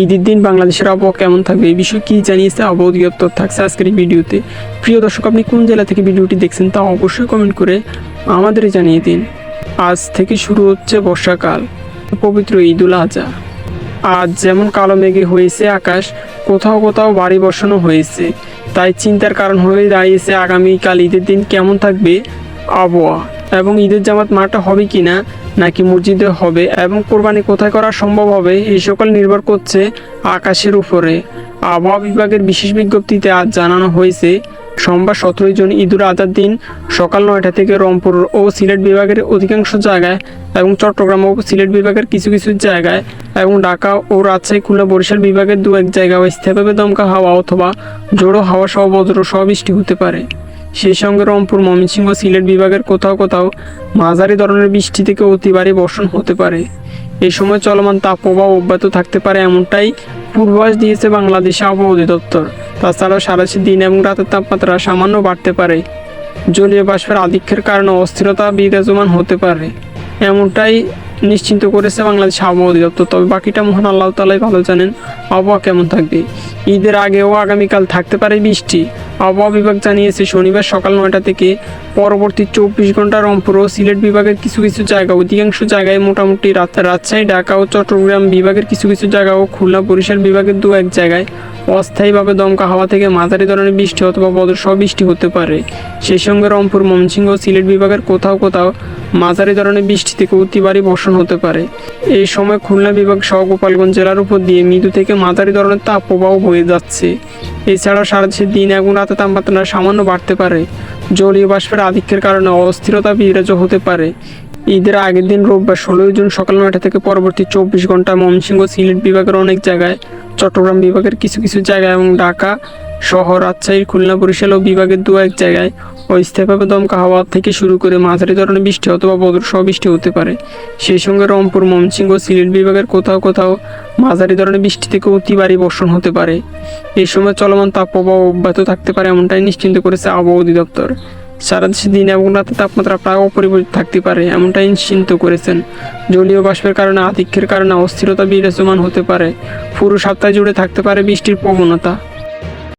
ঈদের দিন বাংলাদেশের আবহাওয়া কেমন থাকবে? এই বিষয়ে কী জানিয়েছে আবহাওয়া অধিদপ্তর? থাকছে আজকের এই ভিডিওতে। প্রিয় দর্শক, আপনি কোন জেলা থেকে ভিডিওটি দেখছেন তা অবশ্যই কমেন্ট করে আমাদের জানিয়ে দিন। আজ থেকে শুরু হচ্ছে বর্ষাকাল। পবিত্র ঈদুল আজহা। আজ যেমন কালো মেঘে হয়েছে আকাশ, কোথাও কোথাও বাড়ি বসানো হয়েছে। তাই চিন্তার কারণ হয়ে দাঁড়িয়েছে আগামীকাল ঈদের দিন কেমন থাকবে আবহাওয়া? এবং ঈদের জামাত মাঠে হবে কিনা নাকি মসজিদে হবে এবং কোরবানি কোথায় করা সম্ভব হবে, এই সকল নির্ভর করছে আকাশের উপরে। আবহাওয়া বিভাগের বিশেষ বিজ্ঞপ্তিতে আজ জানানো হয়েছে, সোমবার সতেরোই জুন ঈদুল আজহার দিন সকাল নয়টা থেকে রংপুর ও সিলেট বিভাগের অধিকাংশ জায়গায় এবং চট্টগ্রাম ও সিলেট বিভাগের কিছু কিছু জায়গায় এবং ঢাকা ও রাজশাহী, খুলনা, বরিশাল বিভাগের দু এক জায়গায় স্থায়ীভাবে দমকা হাওয়া অথবা জোড়ো হাওয়া সহ বজ্র সহ বৃষ্টি হতে পারে। সেই সঙ্গে রংপুর ময়মনসিংহ সিলেট বিভাগের কোথাও কোথাও মাঝারি ধরনের বৃষ্টি থেকে অতি ভারী বর্ষণ হতে পারে। এই সময় চলমান তাপপ্রবাহ অব্যাহত থাকতে পারে এমনটাই পূর্বাভাস দিয়েছে বাংলাদেশ আবহাওয়া অধিদপ্তর। তাছাড়াও সারা দিন এবং রাতের তাপমাত্রা সামান্য বাড়তে পারে। জলীয় বাষ্পের আধিক্যের কারণে অস্থিরতা বিরাজমান হতে পারে। এমনটাই নিশ্চিন্ত করেছে বাংলাদেশ আবহাওয়া অধিদপ্তর। তবে বাকিটা মহান আল্লাহ তালাই ভালো জানেন, আবহাওয়া কেমন থাকবে? ঈদের আগে ও আগামীকাল থাকতে পারে বৃষ্টি। আবহাওয়া বিভাগ জানিয়েছে, শনিবার সকাল নয়টা থেকে পরবর্তী চব্বিশ ঘণ্টা রংপুর ও সিলেট বিভাগের কিছু কিছু জায়গা, অধিকাংশ জায়গায় মোটামুটি রাজশাহী, ঢাকা ও চট্টগ্রাম বিভাগের কিছু কিছু জায়গা ও খুলনা বরিশাল বিভাগের দু এক জায়গায় অস্থায়ীভাবে দমকা হাওয়া থেকে মাঝারি ধরনের বৃষ্টি অথবা বদর সব বৃষ্টি হতে পারে। সেই সঙ্গে রংপুর, ময়মনসিংহ ও সিলেট বিভাগের কোথাও কোথাও মাঝারি ধরনের বৃষ্টি থেকে অতি ভারী বর্ষণ হতে পারে। এই সময় খুলনা বিভাগ সহ গোপালগঞ্জ জেলার উপর দিয়ে মৃদু থেকে মাঝারি ধরনের তাপপ্রবাহ বয়ে যাচ্ছে। এছাড়াও সারা দেশে দিন এবং রাতে তাপমাত্রা সামান্য বাড়তে পারে। জলীয় বাষ্পের আধিক্যের কারণে অস্থিরতা বিরাজ হতে পারে। ঈদের আগের দিন রোববার ষোলোই জুন সকাল নয়টা থেকে পরবর্তী চব্বিশ ঘণ্টা ময়মনসিংহ সিলেট বিভাগের অনেক জায়গায় চট্টগ্রাম বিভাগের কিছু কিছু জায়গায় এবং ঢাকা শহর রাজশাহী খুলনা বরিশাল ও বিভাগের দু এক জায়গায় অস্থায়ীভাবে দমকা হাওয়া থেকে শুরু করে মাঝারি ধরনের বৃষ্টি অথবা বজ্রসহ বৃষ্টি হতে পারে। সেই সঙ্গে রংপুর, ময়মনসিংহ সিলেট বিভাগের কোথাও কোথাও মাঝারি ধরনের বৃষ্টি থেকে অতি ভারী বর্ষণ হতে পারে। এই সময় চলমান তাপপ্রবাহ অব্যাহত থাকতে পারে এমনটাই নিশ্চিন্ত করেছে আবহাওয়া অধিদপ্তর। সারা দেশে দিন এবং রাতে তাপমাত্রা প্রায় অপরিবর্তিত থাকতে পারে এমনটাই নিশ্চিন্ত করেছেন। জলীয় বাষ্পের কারণে, আধিক্যের কারণে অস্থিরতা বিরাজমান হতে পারে। পুরো সপ্তাহ জুড়ে থাকতে পারে বৃষ্টির প্রবণতা।